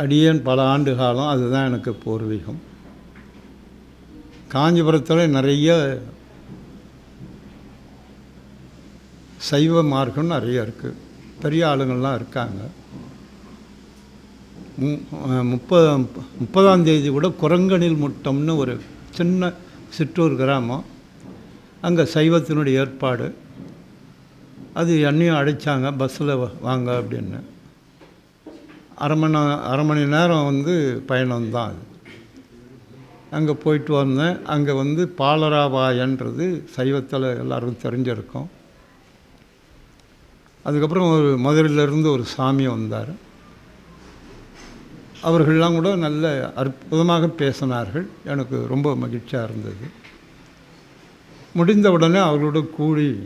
அடியேன் பல ஆண்டு காலம் அதுதான் எனக்கு பூர்வீகம். காஞ்சிபுரத்தில் நிறைய சைவ மார்க்கம் நிறைய இருக்குது பெரிய ஆளுங்கள்லாம் இருக்காங்க. முப்பது முப்பதாம் தேதி கூட குரங்கனில் முட்டம்னு ஒரு சின்ன சிற்றூர் கிராமம். அங்கே சைவத்தினுடைய ஏற்பாடு. அது என்னையும் அழைச்சாங்க பஸ்ஸில் வாங்க அப்படின்னு. அரை மணி அரை மணி நேரம் வந்து பயணம்தான். அது அங்கே போயிட்டு வந்தேன். அங்கே வந்து பாலராபாயன்றது சைவத்தில் எல்லோரும் தெரிஞ்சிருக்கும். அதுக்கப்புறம் ஒரு மதுரையிலேருந்து ஒரு சாமி வந்தார். அவர்கள்லாம் கூட நல்ல அற்புதமாக பேசினார்கள். எனக்கு ரொம்ப மகிழ்ச்சியாக இருந்தது. முடிந்த உடனே அவர்களோட கூடி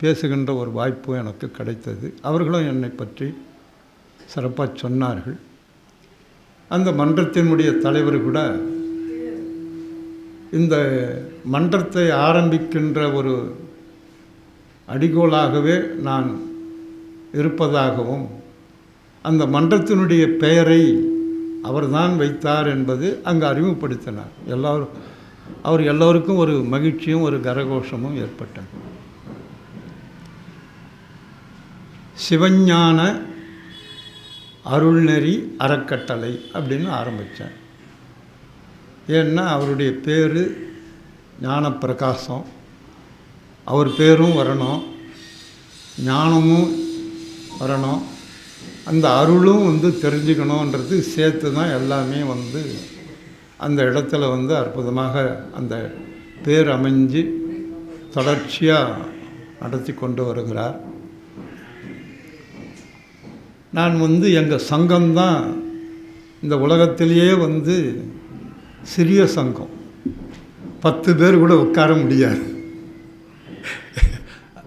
பேசுகின்ற ஒரு வாய்ப்பு எனக்கு கிடைத்தது. அவர்களும் என்னை பற்றி சிறப்பாக சொன்னார்கள். அந்த மன்றத்தினுடைய தலைவர் கூட இந்த மன்றத்தை ஆரம்பிக்கின்ற ஒரு அடிகோலாகவே நான் இருப்பதாகவும் அந்த மன்றத்தினுடைய பெயரை அவர்தான் வைத்தார் என்பது அங்கு அறிமுகப்படுத்தினார். எல்லோரும் அவர் எல்லோருக்கும் ஒரு மகிழ்ச்சியும் ஒரு கரகோஷமும் ஏற்பட்டது. சிவஞான அருள்நெறி அறக்கட்டளை அப்படின்னு ஆரம்பித்தேன் ஏன்னா அவருடைய பேர் ஞானப்பிரகாசம். அவர் பேரும் வரணும். ஞானமும் வரணும். அந்த அருளும் வந்து தெரிஞ்சுக்கணுன்றது சேர்த்து தான் எல்லாமே வந்து அந்த இடத்துல வந்து அற்புதமாக அந்த பேர் அமைஞ்சு தொடர்ச்சியாக நடத்தி கொண்டு வருகிறார். நான் வந்து எங்கள் சங்கம்தான் இந்த உலகத்திலேயே வந்து சிறிய சங்கம். பத்து பேர் கூட உட்கார முடியாது.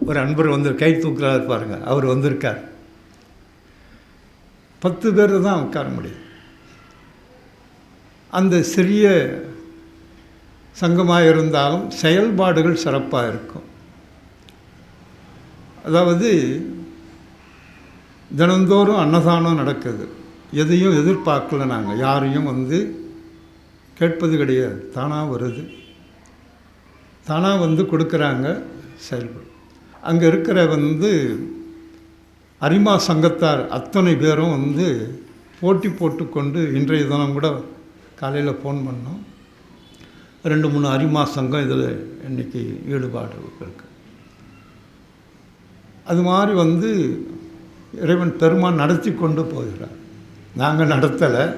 ஒரு அன்பர் வந்து கை தூக்குறாரு பாருங்க அவர் வந்திருக்கார். பத்து பேர் தான் உட்கார முடியும். அந்த சிறிய சங்கமாக இருந்தாலும் செயல்பாடுகள் சிறப்பாக இருக்கும். அதாவது தினந்தோறும் அன்னதானம் நடக்குது. எதையும் எதிர்பார்க்கல நாங்கள் யாரையும் வந்து கேட்பது கிடையாது. தானாக வருது. தானாக வந்து கொடுக்குறாங்க செயல்படும் அங்கே இருக்கிற வந்து அரிமா சங்கத்தார் அத்தனை பேரும் வந்து போட்டி போட்டுக்கொண்டு இன்றைய தினம் கூட காலையில் ஃபோன் பண்ணோம். ரெண்டு மூணு அரிமா சங்கம் இதில் இன்றைக்கி ஈடுபாடு இருக்குது அது மாதிரி வந்து இறைவன் பெருமான் நடத்தி கொண்டு போகிறார். நாங்கள் நடத்தலை.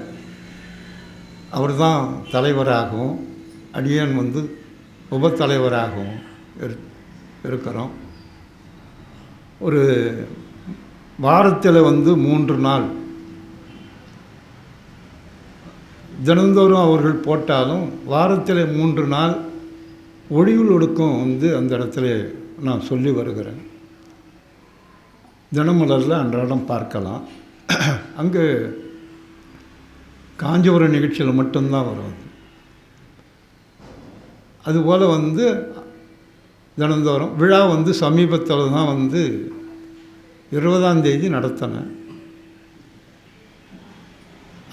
அவர் தான் தலைவராகவும் அடியன் வந்து உபத்தலைவராகவும் இரு- இருக்கிறோம். ஒரு வாரத்தில் வந்து மூன்று நாள். தினந்தோறும் அவர்கள் போட்டாலும் வாரத்தில் மூன்று நாள் ஒளியுள் ஒடுக்கம் வந்து அந்த இடத்துல நான் சொல்லி வருகிறேன். தினமலரில் அன்றாடம் பார்க்கலாம். அங்கே காஞ்சிபுரம் நிகழ்ச்சியில் மட்டும்தான் வரும். அது அதுபோல் வந்து தினந்தோறும் விழா வந்து சமீபத்தில் தான் வந்து இருபதாம் தேதி நடத்தினேன்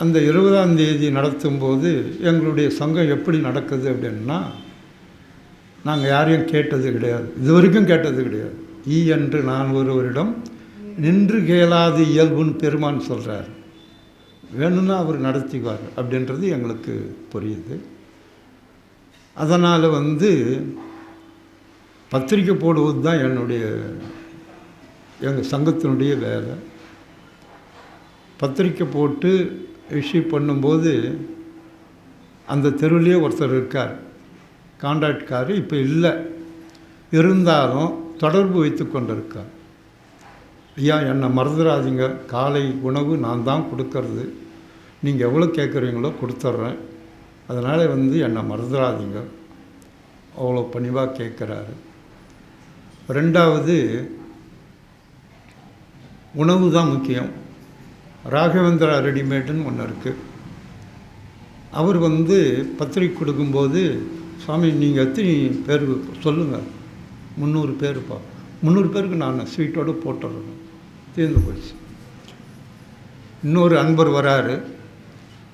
அந்த இருபதாம் தேதி நடத்தும்போது எங்களுடைய சங்கம் எப்படி நடக்குது அப்படின்னா நாங்கள் யாரையும் கேட்டது கிடையாது. இது வரைக்கும் கேட்டது கிடையாது. ஈ என்று நான் ஒருவரிடம் நின்று கேளாது இயல்புன்னு பெருமான் சொல்கிறார் வேணும்னா அவர் நடத்திவார் அப்படின்றது எங்களுக்கு புரியுது. அதனால் வந்து பத்திரிக்கை போடுவது தான் என்னுடைய எங்கள் சங்கத்தினுடைய வேலை. பத்திரிக்கை போட்டு இஷ்யூ பண்ணும்போது அந்த தெருவிலே ஒருத்தர் இருக்கார். கான்ட்ராக்ட்காரு இப்போ இல்லை. இருந்தாலும் தொடர்பு வைத்து கொண்டிருக்கார். ஐயா என்னை மறந்துடாதீங்க. காலை உணவு நான் தான் கொடுக்கறது. நீங்கள் எவ்வளோ கேட்குறீங்களோ கொடுத்துட்றேன். அதனால் வந்து என்னை மறந்துடாதீங்க. அவ்வளோ பணிவாக கேட்குறாரு. ரெண்டாவது உணவு தான் முக்கியம். ராகவேந்திரா ரெடிமேடுன்னு ஒன்று இருக்குது அவர் வந்து பத்திரிக்கை கொடுக்கும்போது சுவாமி நீங்கள் எத்தனை பேருக்கு சொல்லுங்கள் முந்நூறு பேருப்பா. முந்நூறு பேருக்கு நான் ஸ்வீட்டோடு போட்டுடுறேன். தீர்ந்து போச்சு. இன்னொரு அன்பர் வராரு.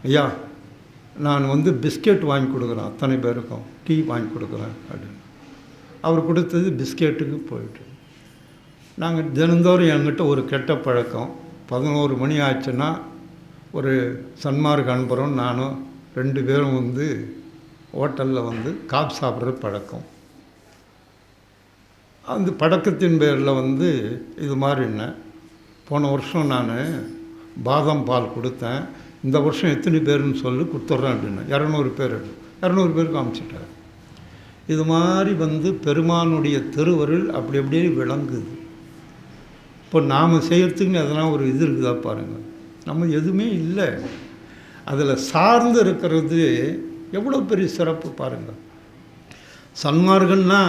ஐயா நான் வந்து பிஸ்கெட் வாங்கி கொடுக்குறேன். அத்தனை பேருக்கும் டீ வாங்கி கொடுக்குறேன். அப்படின்னு. அவர் கொடுத்தது பிஸ்கெட்டுக்கு போயிட்டு. நாங்கள் தினந்தோறும் என்கிட்ட ஒரு கெட்ட பழக்கம். பதினோரு மணி ஆச்சுன்னா ஒரு சன்மார்க் அன்பரும் நானும் ரெண்டு பேரும் வந்து ஹோட்டலில் வந்து காப் சாப்பிட்ற பழக்கம். அந்த பழக்கத்தின் பேரில் வந்து இது மாதிரி என்ன? போன வருஷம் நான் பாதாம் பால் கொடுத்தேன். இந்த வருஷம் எத்தனை பேருன்னு சொல்லி கொடுத்துட்றேன் அப்படின்னு. இரநூறு பேர் இரநூறு பேருக்கு காமிச்சிட்டார். இது மாதிரி வந்து பெருமானுடைய திருவருள் அப்படி அப்படியே விளங்குது. இப்போ நாம் செய்கிறதுக்குன்னு அதெல்லாம் ஒரு இது இருக்குதா பாருங்கள் நம்ம எதுவுமே இல்லை. அதில் சார்ந்து இருக்கிறது எவ்வளோ பெரிய சிறப்பு பாருங்கள் சன்மார்க்கம்னா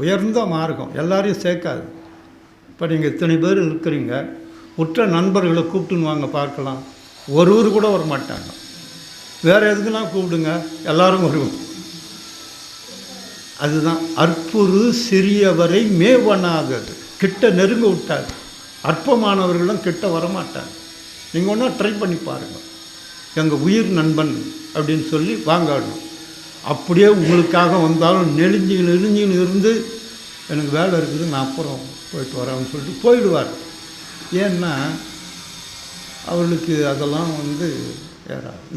உயர்ந்த மார்க்கம். எல்லாரையும் சேர்க்காது. இப்போ நீங்கள் இத்தனை பேர் இருக்கிறீங்க. உற்ற நண்பர்களை கூப்பிட்டுன்னு வாங்க பார்க்கலாம் ஒருவர் கூட வர மாட்டாங்க வேறு எதுக்குன்னா கூப்பிடுங்க எல்லாரும் வருவோம். அதுதான் அற்புறு சிறியவரை மேவனாதது கிட்ட நெருங்க விட்டார் அற்பமானவர்களும் கிட்ட வரமாட்டாங்க. நீங்கள் ஒன்றா ட்ரை பண்ணி பாருங்கள் எங்கள் உயிர் நண்பன் அப்படின்னு சொல்லி வாங்காடணும். அப்படியே உங்களுக்காக வந்தாலும் நெளிஞ்சு நெளிஞ்சின்னு இருந்து எனக்கு வேலை இருக்குது நான் அப்புறம் போயிட்டு வரேன்னு சொல்லிட்டு போயிடுவார். ஏன்னா அவர்களுக்கு அதெல்லாம் வந்து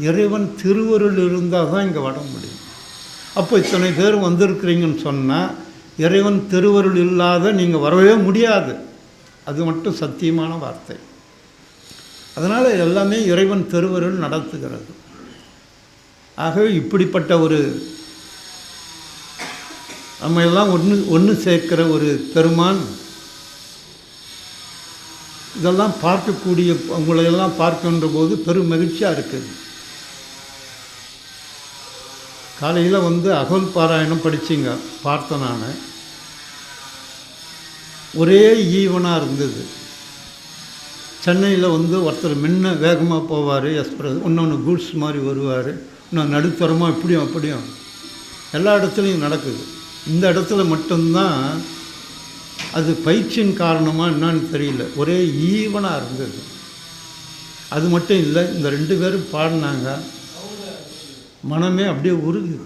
இறைவன் திருவருள் இருந்தால் தான் இங்கே வர முடியும். அப்போ இத்தனை பேர் வந்திருக்கிறீங்கன்னு சொன்னால் இறைவன் திருவருள் இல்லாத நீங்கள் வரவே முடியாது. அது மட்டும் சத்தியமான வார்த்தை. அதனால் எல்லாமே இறைவன் திருவருள் நடத்துகிறது. ஆகவே இப்படிப்பட்ட ஒரு நம்ம எல்லாம் ஒன்று ஒன்று சேர்க்கிற ஒரு பெருமான் இதெல்லாம் பார்க்கக்கூடிய உங்களையெல்லாம் பார்க்கின்ற போது பெரும் மகிழ்ச்சியாக இருக்குது காலையில் வந்து அகல் பாராயணம் படிச்சிங்க பார்த்தேன் நான். ஒரே ஈவனாக இருந்தது. சென்னையில் வந்து ஒருத்தர் முன்ன வேகமாக போவார் எக்ஸ்பிரஸ் இன்னொன்று கூட்ஸ் மாதிரி வருவார் இன்னும் நடுத்தரமாக இப்படியும் அப்படியும். எல்லா இடத்துலையும் நடக்குது. இந்த இடத்துல மட்டும்தான் அது பயிற்சியின் காரணமாக என்னன்னு தெரியல. ஒரே ஈவனாக இருந்தது. அது மட்டும் இல்லை இந்த ரெண்டு பேரும் பாடினாங்க. மனமே அப்படியே உருகுது.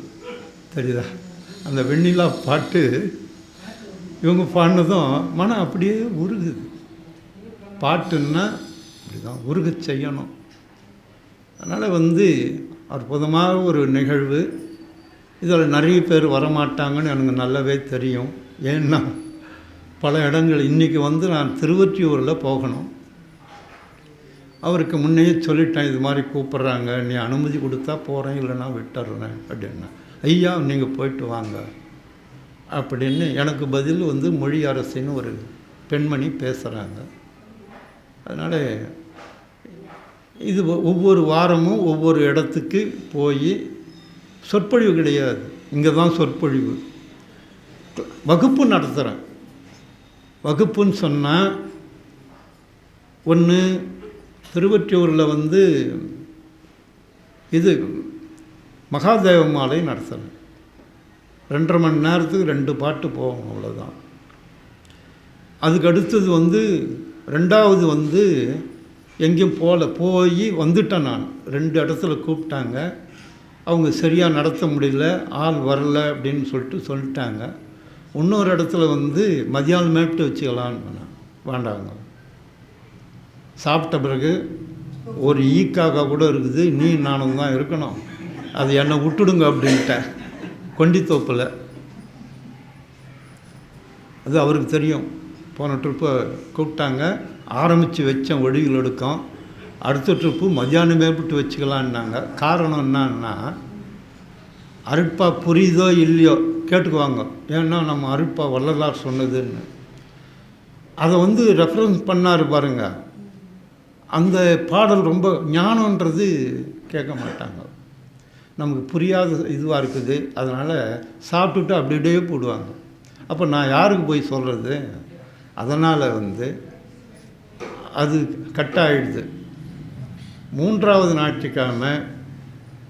தெரியுதா? அந்த வெண்ணிலா பாட்டு இவங்க பாடினதும் மனம் அப்படியே உருகுது. பாட்டுன்னா இப்படி தான் உருக செய்யணும். அதனால் வந்து அற்புதமாக ஒரு நிகழ்வு. இதில் நிறைய பேர் வரமாட்டாங்கன்னு எனக்கு நல்லாவே தெரியும். ஏன்னா பல இடங்கள் இன்றைக்கி வந்து நான் திருவொற்றியூரில் போகணும். அவருக்கு முன்னையே சொல்லிட்டேன் இது மாதிரி கூப்பிட்றாங்க நீ அனுமதி கொடுத்தா போகிறேன் இல்லைன்னா விட்டுறேன் அப்படின்னா. ஐயா நீங்கள் போயிட்டு வாங்க அப்படின்னு எனக்கு பதில் வந்து மொழி அரசின்னு ஒரு பெண்மணி பேசுகிறாங்க அதனால் இது ஒவ்வொரு வாரமும் ஒவ்வொரு இடத்துக்கு போய் சொற்பொழிவு கிடையாது. இங்கே தான் சொற்பொழிவு. வகுப்பு நடத்துகிறேன் வகுப்புன்னு சொன்னால் ஒன்று திருவற்றியூரில் வந்து இது மகாதேவ மாலை நடத்தணும் ரெண்டரை மணி நேரத்துக்கு ரெண்டு பாட்டு போகும் அவ்வளோதான் அதுக்கு அடுத்தது வந்து ரெண்டாவது வந்து எங்கேயும் போகல போய் வந்துட்டேன் நான். ரெண்டு இடத்துல கூப்பிட்டாங்க. அவங்க சரியாக நடத்த முடியல ஆள் வரல அப்படின்னு சொல்லிட்டு சொல்லிட்டாங்க. இன்னொரு இடத்துல வந்து மதியானம் மேப்பிட்டு வச்சுக்கலான்னு வேண்டாங்க. சாப்பிட்ட பிறகு ஒரு ஈக்காக்கா கூட இருக்குது நீ நானும் தான் இருக்கணும். அது என்னை விட்டுடுங்க அப்படின்ட்டேன். கொண்டித்தோப்பில் அது அவருக்கு தெரியும். போன ட்ரிப்பை கூப்பிட்டாங்க. ஆரம்பித்து வச்சேன் ஒடிகள் எடுக்கும். அடுத்த ட்ரிப்பு மத்தியானமே விட்டு வச்சுக்கலான்னாங்க காரணம் என்னன்னா அருட்பா புரியுதோ இல்லையோ கேட்டுக்குவாங்க. ஏன்னா நம்ம அருட்பா வள்ளலார் சொன்னதுன்னு. அதை வந்து ரெஃபரன்ஸ் பண்ணார் பாருங்க. அந்த பாடல் ரொம்ப ஞானன்றது கேட்க மாட்டாங்க. நமக்கு புரியாத இதுவாக இருக்குது. அதனால் சாப்பிட்டுட்டு அப்படி அப்படியே போடுவாங்க. அப்போ நான் யாருக்கு போய் சொல்கிறது அதனால் வந்து அது கட் ஆகிடுது மூன்றாவது ஞாயிற்றுக்கிழமை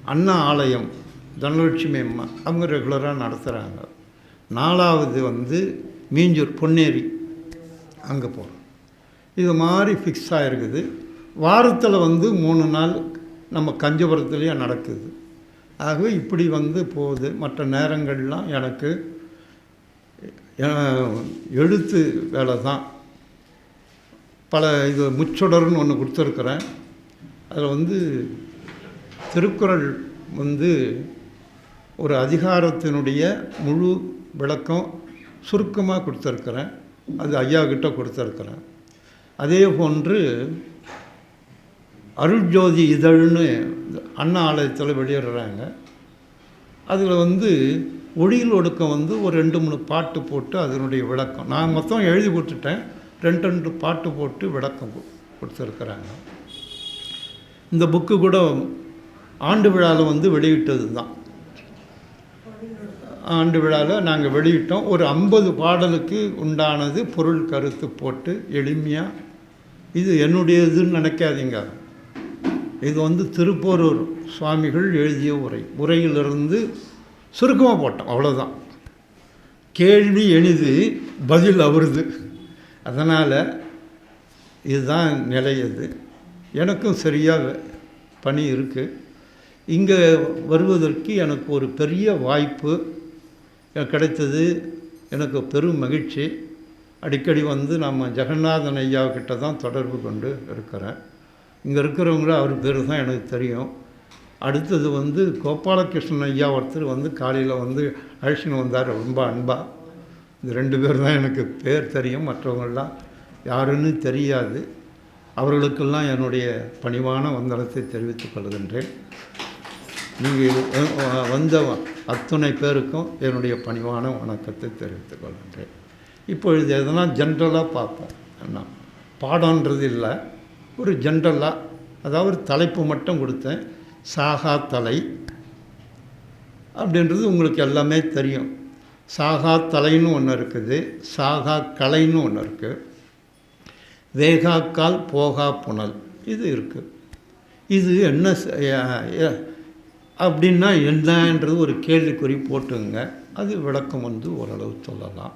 அண்ணா ஆலயம். தனலட்சுமி அம்மா அவங்க ரெகுலராக நடத்துகிறாங்க நாலாவது வந்து மீஞ்சூர் பொன்னேரி அங்கே போகிறோம் இது மாதிரி ஃபிக்ஸ் ஆகிருக்குது வாரத்தில் வந்து மூணு நாள் நம்ம கஞ்சபுரத்துலேயும் நடக்குது. ஆகவே இப்படி வந்து போகுது. மற்ற நேரங்கள்லாம் எனக்கு எழுத்து வேலை தான். பல இது முச்சுடர்னு ஒன்று கொடுத்துருக்குறேன். அதில் வந்து திருக்குறள் வந்து ஒரு அதிகாரத்தினுடைய முழு விளக்கம் சுருக்கமாக கொடுத்துருக்குறேன். அது ஐயா கிட்ட கொடுத்துருக்குறேன். அதே போன்று அருள்ஜோதி இதழ்னு அண்ணா ஆலயத்தில் வெளியிடுறாங்க. அதில் வந்து ஒளியில் ஒடுக்கம் வந்து ஒரு ரெண்டு மூணு பாட்டு போட்டு அதனுடைய விளக்கம். நான் மொத்தம் எழுதி கொடுத்துட்டேன். ரெண்டு ரெண்டு பாட்டு போட்டு விளக்கம் கொடுத்துருக்குறாங்க. இந்த புக்கு கூட ஆண்டு விழாவில் வந்து வெளியிட்டது தான் ஆண்டு விழாவில் நாங்கள் வெளியிட்டோம். ஒரு ஐம்பது பாடலுக்கு உண்டானது பொருள் கருத்து போட்டு எளிமையாக இது என்னுடையதுன்னு நினைக்காதீங்க. இது வந்து திருப்போரூர் சுவாமிகள் எழுதிய உரை. உரையிலிருந்து சுருக்கமாக போட்டோம். அவ்வளோதான் கேள்வி எளிது பதில் அவருது அதனால் இதுதான் நிலையது எனக்கும் சரியாக பணி இருக்குது இங்கே வருவதற்கு எனக்கு ஒரு பெரிய வாய்ப்பு கிடைத்தது. எனக்கு பெரும் மகிழ்ச்சி. அடிக்கடி வந்து நம்ம ஜெகநாதன் ஐயா தான் தொடர்பு கொண்டு இருக்கிறேன். இங்கே இருக்கிறவங்கள அவர் பேர் தான் எனக்கு தெரியும். அடுத்தது வந்து கோபாலகிருஷ்ணன் ஐயா ஒருத்தர் வந்து காலையில் வந்து அழைச்சின்னு வந்தார் ரொம்ப அன்பா. இந்த ரெண்டு பேர் தான் எனக்கு பேர் தெரியும் மற்றவங்களாம் யாருன்னு தெரியாது. அவர்களுக்கெல்லாம் என்னுடைய பணிவான வந்தனத்தை தெரிவித்துக் கொள்கின்றேன். நீங்கள் வந்தவன். அத்துணை பேருக்கும் என்னுடைய பணிவான வணக்கத்தை தெரிவித்துக் கொள்கின்றேன். இப்பொழுது எதனா ஜென்ரலாக பார்ப்போம். என்ன? பாடன்றது இல்லை. ஒரு ஜென்ரலாக அதாவது தலைப்பு மட்டும் கொடுத்தேன். சாகா தலை அப்படின்றது உங்களுக்கு எல்லாமே தெரியும். சாகா தலைன்னு ஒன்று இருக்குது. சாகா கலைன்னு ஒன்று இருக்குது வேகாக்கால் போகா புனல். இது இருக்குது இது என்ன அப்படின்னா என்னன்றது ஒரு கேள்விக்குறி போட்டுங்க. அது விளக்கம் வந்து ஓரளவு சொல்லலாம்.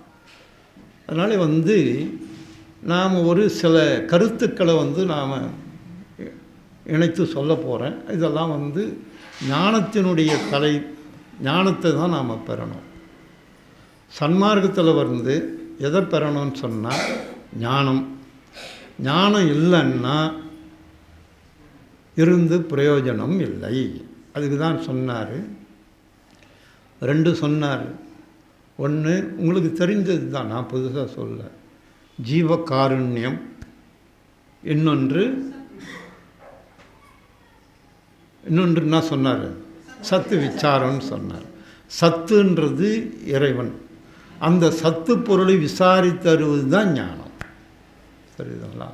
அதனால் வந்து நாம் ஒரு சில கருத்துக்களை வந்து நாம் இணைத்து சொல்ல போகிறேன் இதெல்லாம் வந்து ஞானத்தினுடைய தலை ஞானத்தை தான் நாம் பெறணும். சன்மார்க்கத்தில் வந்து எதை பெறணும்னு சொன்னால் ஞானம். ஞானம் இல்லைன்னா இருந்து பிரயோஜனம் இல்லை. அதுக்கு தான் சொன்னார். ரெண்டு சொன்னார். ஒன்று உங்களுக்கு தெரிஞ்சது தான் நான் புதுசாக சொல்ல. ஜீவகாருண்யம். இன்னொன்று இன்னொன்று என்ன சொன்னார்? சத்து விசாரம்னு சொன்னார். சத்துன்றது இறைவன். அந்த சத்து பொருளை விசாரித்தருவது தான் ஞானம். சரிதுங்களா?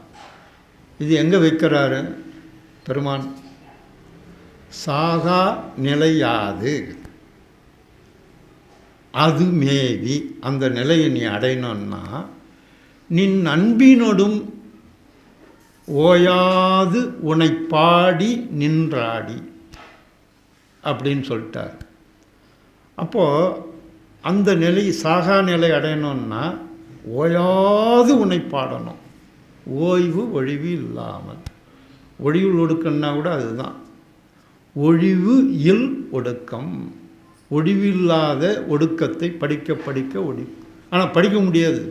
இது எங்கே வைக்கிறாரு? பெருமான் சாகா நிலையாது. அது மேவி அந்த நிலையை நீ அடையணும்னா நின் அன்பினொடும் ஓயாது உனை பாடி நின்றாடி அப்படின்னு சொல்லிட்டார். அப்போது அந்த நிலை சாகா நிலை அடையணும்னா ஓயாது உன்னை பாடணும். ஓய்வு ஒழிவு இல்லாமல். ஒழிவு ஒடுக்கணுன்னா கூட அதுதான். ஒழிவு இல் ஒடுக்கம். ஒழிவில்லாத ஒடுக்கத்தை படிக்க படிக்க ஒடி ஆனால் படிக்க முடியாது.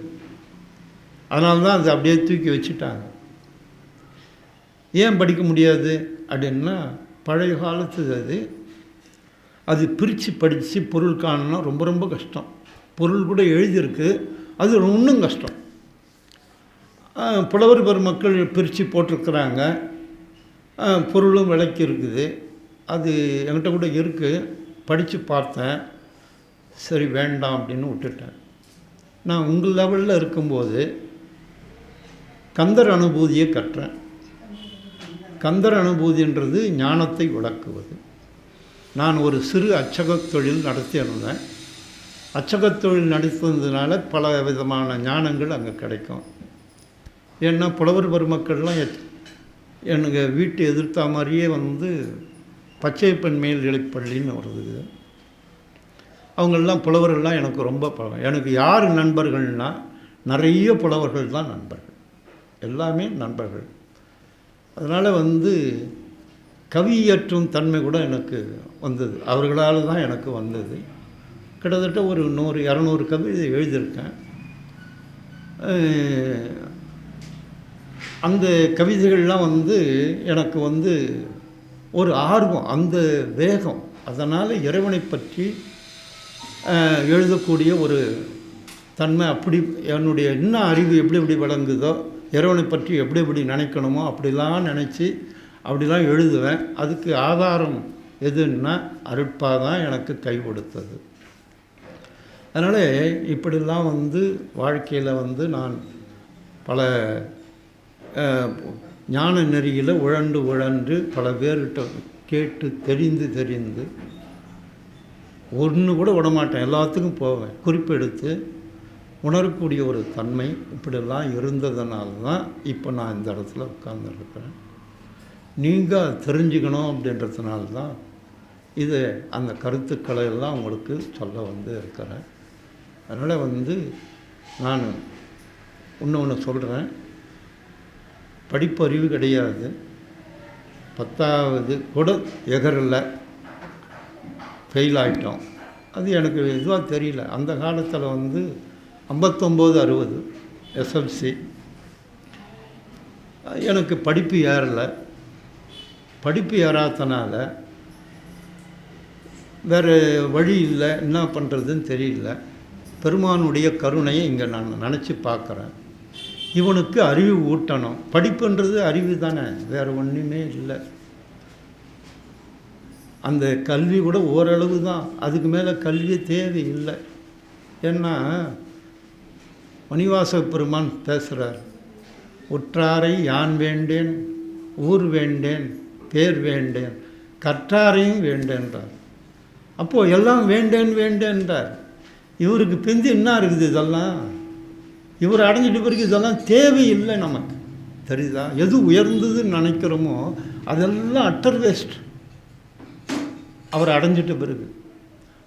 அதனால தான் அதை அப்படியே தூக்கி வச்சுட்டாங்க. ஏன் படிக்க முடியாது அப்படின்னா பழைய காலத்து அது. அது பிரித்து படித்து பொருள் காணணும்னா ரொம்ப ரொம்ப கஷ்டம். பொருள் கூட எழுதியிருக்கு. அது இன்னும் கஷ்டம். புலவர் பெருமக்கள் பிரித்து போட்டிருக்கிறாங்க. பொருளும் விளக்கி இருக்குது. அது என்கிட்ட கூட இருக்குது படித்து பார்த்தேன். சரி வேண்டாம் அப்படின்னு விட்டுட்டேன். நான் உங்கள் லெவலில் இருக்கும்போது கந்தர் அனுபூதியை கற்றேன். கந்தர் அனுபூதின்றது ஞானத்தை விளக்குவது. நான் ஒரு சிறு அச்சகத் தொழில் நடத்தியிருந்தேன் அச்சகத் தொழில் நடத்துனதுனால பல விதமான ஞானங்கள் அங்கே கிடைக்கும். ஏன்னா புலவர் பெருமக்கள்லாம் எத்- எனக்கு வீட்டு எதிர்த்த மாதிரியே வந்து பச்சை பச்சையப்பன் மேல்நிலைப்பள்ளின்னு வருது. அவங்கெல்லாம் புலவர்கள்லாம் எனக்கு ரொம்ப பழக்கம் எனக்கு யார் நண்பர்கள்னா நிறைய புலவர்கள் தான் நண்பர்கள். எல்லாமே நண்பர்கள். அதனால் வந்து கவியற்றும் தன்மை கூட எனக்கு வந்தது. அவர்களால் தான் எனக்கு வந்தது. கிட்டத்தட்ட ஒரு நூறு இரநூறு கவிதை எழுதியிருக்கேன். அந்த கவிதைகள்லாம் வந்து எனக்கு வந்து ஒரு ஆர்வம் அந்த வேகம். அதனால் இறைவனை பற்றி எழுதக்கூடிய ஒரு தன்மை அப்படி என்னுடைய என்ன அறிவு எப்படி எப்படி விளங்குதோ இறைவனை பற்றி எப்படி எப்படி நினைக்கணுமோ அப்படிலாம் நினச்சி அப்படிலாம் எழுதுவேன். அதுக்கு ஆதாரம் எதுன்னா அருட்பா தான் எனக்கு கை கொடுத்தது. அதனால் இப்படிலாம் வந்து வாழ்க்கையில் வந்து நான் பல ஞான நெறியில் உழண்டு உழண்டு பல பேர்கிட்ட கேட்டு தெரிந்து தெரிந்து ஒன்று கூட விடமாட்டேன் எல்லாத்துக்கும் போவேன். குறிப்பெடுத்து உணரக்கூடிய ஒரு தன்மை இப்படிலாம் இருந்ததுனால தான் இப்போ நான் இந்த இடத்துல உட்கார்ந்துருக்கிறேன். நீங்கள் அதை தெரிஞ்சுக்கணும் அப்படின்றதுனால தான் இது அந்த கருத்துக்களை எல்லாம் உங்களுக்கு சொல்ல வந்து இருக்கிறேன். அதனால் வந்து நான் இன்னொன்று சொல்கிறேன் படிப்பறிவு கிடையாது. பத்தாவது கூட எகரில் ஃபெயில் ஆகிட்டோம் அது எனக்கு இதுவாக தெரியல. அந்த காலத்தில் வந்து ஐம்பத்தொம்போது அறுபது எஸ்எல்சி எனக்கு படிப்பு ஏறலை. படிப்பு ஏறாதனால வேறு வழி இல்லை. என்ன பண்ணுறதுன்னு தெரியல. பெருமானுடைய கருணையை இங்கே நான் நினச்சி பார்க்குறேன். இவனுக்கு அறிவு ஊட்டணும். படிப்புன்றது அறிவு தானே வேறு ஒன்றுமே இல்லை. அந்த கல்வி கூட ஓரளவு தான். அதுக்கு மேலே கல்வி தேவையில்லை ஏன்னா மணிவாச பெருமான் பேசுகிறார் உற்றாரை யான் வேண்டேன்? ஊர் வேண்டேன்? பேர் வேண்டேன்? கற்றாரையும் வேண்டேன்றார். அப்போது எல்லாம் வேண்டேன் வேண்டேன்றார். இவருக்கு பிந்தி என்ன இருக்குது இதெல்லாம்? இவர் அடைஞ்சிட்டு பிறகு இதெல்லாம் தேவையில்லை நமக்கு. தெரியுதா? எது உயர்ந்ததுன்னு நினைக்கிறோமோ அதெல்லாம் அட்டர் வேஸ்ட் அவர் அடைஞ்சிட்ட பிறகு.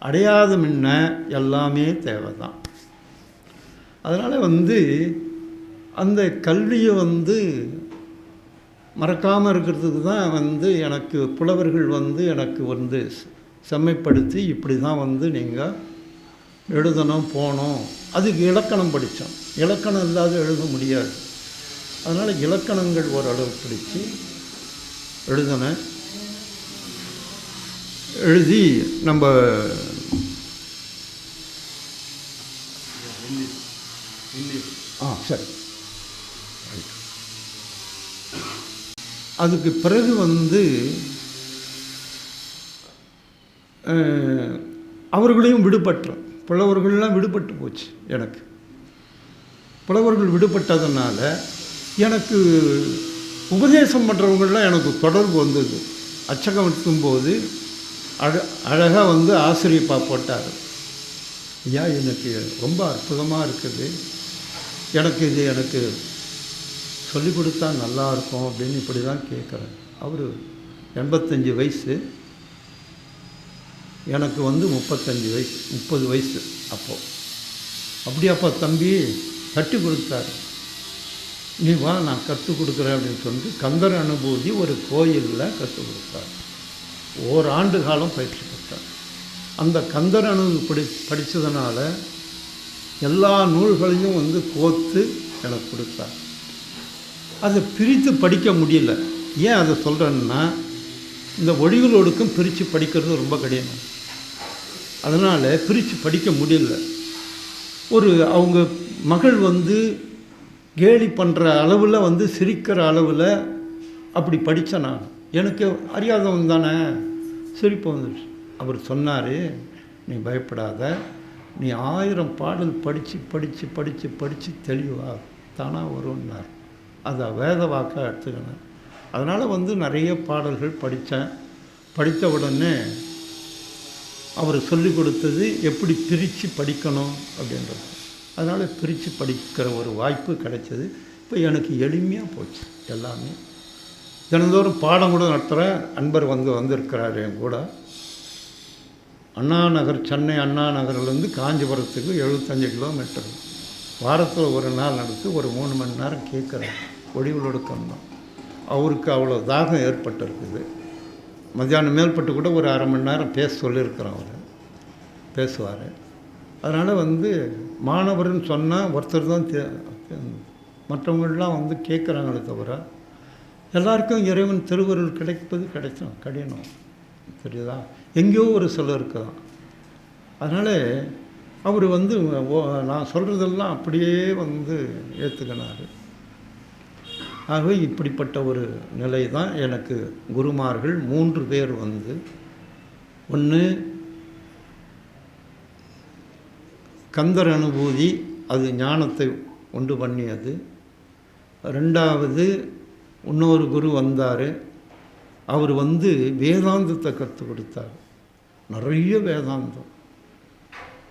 அடையாத முன்ன எல்லாமே தேவை தான் அதனால் வந்து அந்த கல்வியை வந்து மறக்காமல் இருக்கிறதுக்கு தான் வந்து எனக்கு புலவர்கள் வந்து எனக்கு வந்து செம்மைப்படுத்தி இப்படி தான் வந்து நீங்கள் எழுதணும் போகணும். அதுக்கு இலக்கணம் படித்தோம். இலக்கணம் இல்லாத எழுத முடியாது. அதனால் இலக்கணங்கள் ஓரளவு படித்து எழுதினேன் எழுதி நம்ம ஆ சரி. அதுக்கு பிறகு வந்து அவர்களையும் விடுபட்டோம் புலவர்கள்லாம் விடுபட்டு போச்சு எனக்கு. புலவர்கள் விடுபட்டதுனால எனக்கு உபதேசம் பண்ணுறவங்களாம் எனக்கு தொடர்பு வந்தது. அச்சகம் வைக்கும்போது அழ அழகாக வந்து ஆசிரியப்பா போட்டார். ஐயா எனக்கு ரொம்ப அற்புதமாக இருக்குது. எனக்கு இது எனக்கு சொல்லிக் கொடுத்தா நல்லா இருக்கும் அப்படின்னு இப்படி தான் கேட்குறேன் அவர் எண்பத்தஞ்சு வயசு. எனக்கு வந்து முப்பத்தஞ்சு வயசு முப்பது வயசு அப்போது அப்படியாப்பா தம்பி தட்டி கொடுத்தாரு. நீ வா நான் கற்றுக் கொடுக்குறேன் அப்படின்னு சொல்லிட்டு கந்தர் அனுபூதி ஒரு கோயிலில் கற்றுக் கொடுத்தார். ஓராண்டு காலம் பயிற்சி பெற்றார். அந்த கந்தர் அனுபவி படி படித்ததுனால எல்லா நூல்களையும் வந்து கோத்து எனக்கு கொடுத்தார். அதை பிரித்து படிக்க முடியல. ஏன் அதை சொல்கிறேன்னா இந்த ஒழிவுகளோடுக்கும் பிரித்து படிக்கிறது ரொம்ப கடினம். அதனால் பிரித்து படிக்க முடியல. ஒரு அவங்க மகள் வந்து கேலி பண்ணுற அளவில் வந்து சிரிக்கிற அளவில் அப்படி படித்தேன் நான். எனக்கு அறியாதவன் தானே. சிரிப்பு வந்துடுச்சு அவர் சொன்னார் நீ பயப்படாத. நீ ஆயிரம் பாடல் படித்து படித்து படித்து படித்து தெளிவா தானாக வரும்னார். அதை வேத வாக்காக எடுத்துக்கினேன் அதனால் வந்து நிறைய பாடல்கள் படித்தேன் படித்த உடனே அவர் சொல்லிக் கொடுத்தது எப்படி பிரித்து படிக்கணும் அப்படின்றது. அதனால் பிரித்து படிக்கிற ஒரு வாய்ப்பு கிடைச்சது. இப்போ எனக்கு எளிமையாக போச்சு எல்லாமே. தினந்தோறும் பாடம் கூட நடத்துகிற அன்பர் வந்து வந்திருக்கிறார் என் கூட. அண்ணா நகர் சென்னை அண்ணா நகர்லேருந்து காஞ்சிபுரத்துக்கு எழுபத்தஞ்சு கிலோமீட்டர். வாரத்தில் ஒரு நாள் நடத்தி ஒரு மூணு மணி நேரம் கேட்குறேன். ஒளிவுலொடுக்கம் தான் அவருக்கு அவ்வளோ தாகம் ஏற்பட்டிருக்குது. மத்தியானம் மேல்பட்டு கூட ஒரு அரை மணி நேரம் பேச சொல்லியிருக்கிறோம் அவர். பேசுவார். அதனால் வந்து மாணவர்னு சொன்னால் ஒருத்தர் தான் தே மற்றவங்களாம் வந்து கேட்குறாங்களே தவிர எல்லாருக்கும் இறைவன் திருவருள் கிடைப்பது கிடைச்சோம் கடினம். தெரியுதா? எங்கேயோ ஒரு சிலர் இருக்கலாம் அதனால் அவர் வந்து ஓ நான் சொல்கிறதெல்லாம் அப்படியே வந்து ஏற்றுக்கினார் ஆகவே இப்படிப்பட்ட ஒரு நிலை தான் எனக்கு குருமார்கள் மூன்று பேர் வந்து ஒன்று கந்தர் அனுபூதி அது ஞானத்தை உண்டு பண்ணியது. ரெண்டாவது இன்னொரு குரு வந்தார். அவர் வந்து வேதாந்தத்தை கற்றுக் கொடுத்தார். நிறைய வேதாந்தம்.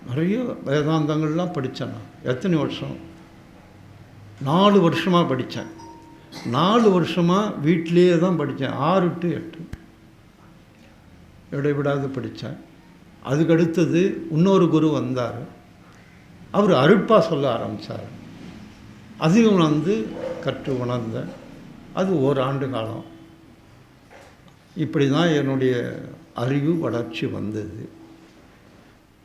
நிறைய வேதாந்தங்கள்லாம் படித்தேன் நான். எத்தனை வருஷம்? நாலு வருஷமாக படித்தேன் நாலு வருஷமாக வீட்டிலேயே தான் படித்தேன். ஆறு டு எட்டு. இடைவிடாது படித்தேன். அதுக்கு அடுத்தது இன்னொரு குரு வந்தார். அவர் அருப்பாக சொல்ல ஆரம்பித்தார் அதையும் வந்து கற்று உணர்ந்தேன். அது ஓராண்டு காலம். இப்படி தான் என்னுடைய அறிவு வளர்ச்சி வந்தது.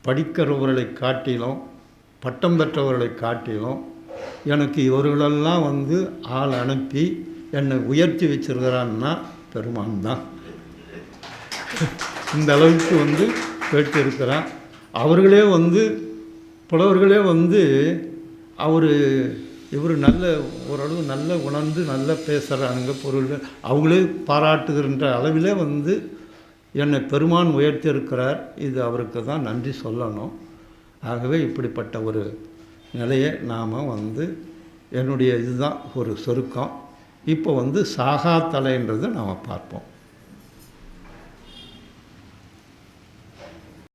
படிக்கிறவர்களை காட்டிலும் பட்டம் பெற்றவர்களை காட்டிலும் எனக்கு இவர்களெல்லாம் வந்து ஆள் அனுப்பி என்னை உயர்த்தி வச்சிருக்கிறான்னா பெருமான் தான். இந்த அளவுக்கு வந்து கேட்டிருக்கிறான் அவர்களே வந்து புலவர்களே வந்து அவர் இவர் நல்ல ஓரளவு நல்ல உணர்ந்து நல்லா பேசுகிறாங்க பொருள் அவங்களே பாராட்டுகின்ற அளவிலே வந்து என்னை பெருமான் உயர்த்தியிருக்கிறார். இது அவருக்கு தான் நன்றி சொல்லணும். ஆகவே இப்படிப்பட்ட ஒரு நிலையை நாம் வந்து என்னுடைய இதுதான் ஒரு சுருக்கம். இப்போ வந்து சாகா தலைன்றதை நாம் பார்ப்போம்.